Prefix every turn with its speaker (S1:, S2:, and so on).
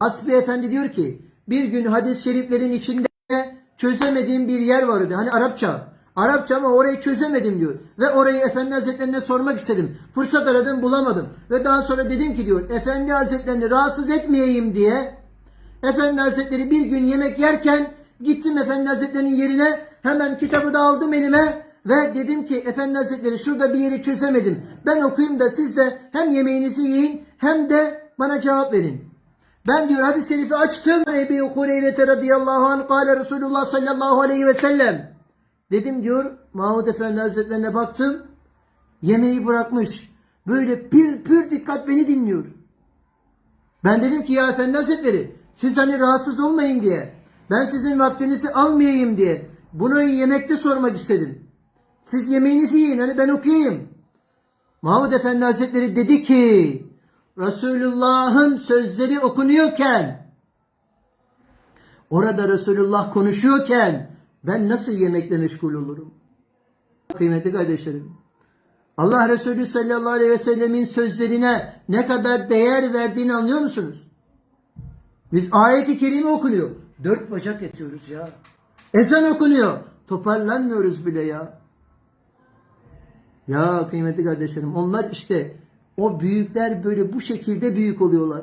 S1: Asbi Efendi diyor ki bir gün hadis-i şeriflerin içinde çözemediğim bir yer vardı. Hani Arapça. Arapça ama orayı çözemedim diyor. Ve orayı Efendi Hazretlerine sormak istedim. Fırsat aradım bulamadım. Ve daha sonra dedim ki diyor Efendi Hazretlerini rahatsız etmeyeyim diye Efendi Hazretleri bir gün yemek yerken gittim Efendi Hazretleri'nin yerine hemen kitabı da aldım elime ve dedim ki Efendi Hazretleri şurada bir yeri çözemedim. Ben okuyayım da siz de hem yemeğinizi yiyin hem de bana cevap verin. Ben diyor hadis-i şerifi açtım. Ebi Hureyre radıyallahu anh kâle Resulullah sallallahu aleyhi ve sellem. Dedim diyor Mahmud Efendi Hazretlerine baktım. Yemeği bırakmış. Böyle pür pür dikkat beni dinliyor. Ben dedim ki ya Efendi Hazretleri siz hani rahatsız olmayın diye. Ben sizin vaktinizi almayayım diye. Bunu yemekte sormak istedim. Siz yemeğinizi yiyin hani ben okuyayım. Mahmud Efendi Hazretleri dedi ki Resulullah'ın sözleri okunuyorken orada Resulullah konuşuyorken ben nasıl yemekle meşgul olurum? Kıymetli kardeşlerim. Allah Resulü sallallahu aleyhi ve sellemin sözlerine ne kadar değer verdiğini anlıyor musunuz? Biz ayeti kerime okunuyor. Dört bacak yatıyoruz ya. Ezan okunuyor. Toparlanmıyoruz bile ya. Ya kıymetli kardeşlerim onlar işte o büyükler böyle bu şekilde büyük oluyorlar.